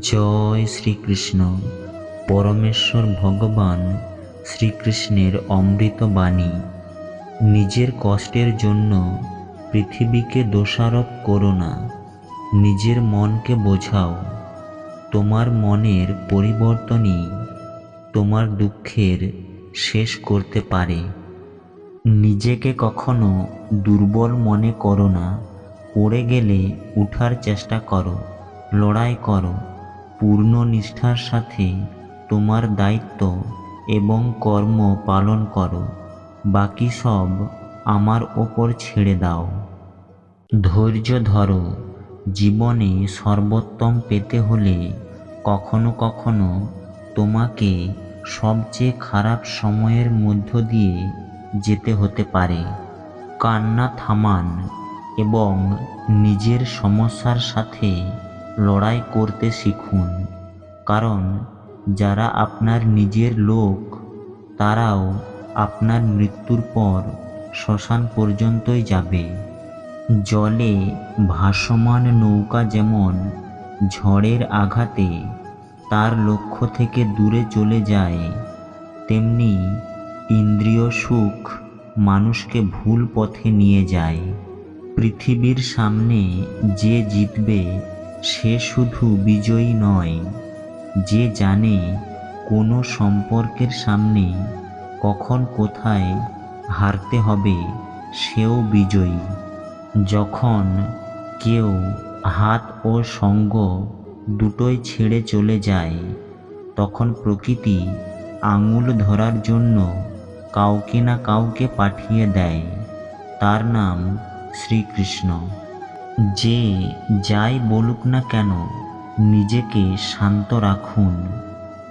জয় শ্রীকৃষ্ণ। পরমেশ্বর ভগবান শ্রীকৃষ্ণের অমৃত বাণী। নিজের কষ্টের জন্য পৃথিবীকে দোষারোপ করো না। নিজের মনকে বোঝাও। তোমার মনের পরিবর্তনই তোমার দুঃখের শেষ করতে পারে। নিজেকে কখনো দুর্বল মনে করো না। পড়ে গেলে উঠার চেষ্টা করো। লড়াই করো। পূর্ণ নিষ্ঠার সাথে তোমার দায়িত্ব এবং কর্ম পালন করো। বাকি সব আমার ওপর ছেড়ে দাও। ধৈর্য ধরো। জীবনে সর্বোত্তম পেতে হলে কখনো কখনো তোমাকে সবচেয়ে খারাপ সময়ের মধ্য দিয়ে যেতে হতে পারে। কান্না থামান এবং নিজের সমস্যার সাথে লড়াই করতে শিখুন। কারণ যারা আপনার নিজের লোক, তারাও আপনার মৃত্যুর পর শ্মশান পর্যন্তই যাবে। জলে ভাসমান নৌকা যেমন ঝড়ের আঘাতে তার লক্ষ্য থেকে দূরে চলে যায়, তেমনি ইন্দ্রিয় সুখ মানুষকে ভুল পথে নিয়ে যায়। পৃথিবীর সামনে যে জিতবে সে শুধু বিজয়ী নয়, যে জানে কোনো সম্পর্কের সামনে কখন কোথায় হারতে হবে, সেও বিজয়ী। যখন কেউ হাত ও সঙ্গ দুটোই ছেড়ে চলে যায়, তখন প্রকৃতি আঙুল ধরার জন্য কাউকে না কাউকে পাঠিয়ে দেয়। তার নাম শ্রীকৃষ্ণ। যে যাই বলুক না কেন, নিজেকে শান্ত রাখুন।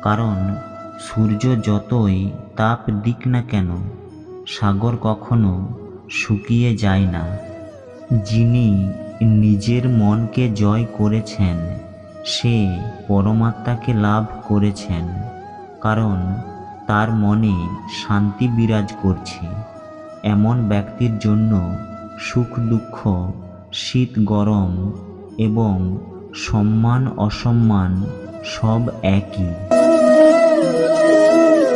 কারণ সূর্য যতই তাপ দিক না কেন, সাগর কখনো শুকিয়ে যায় না। যিনি নিজের মনকে জয় করেছেন, সে পরমাত্মাকে লাভ করেছেন। কারণ তার মনে শান্তি বিরাজ করছে। এমন ব্যক্তির জন্য সুখ দুঃখ শীত গরম এবং সম্মান অসম্মান সব একই।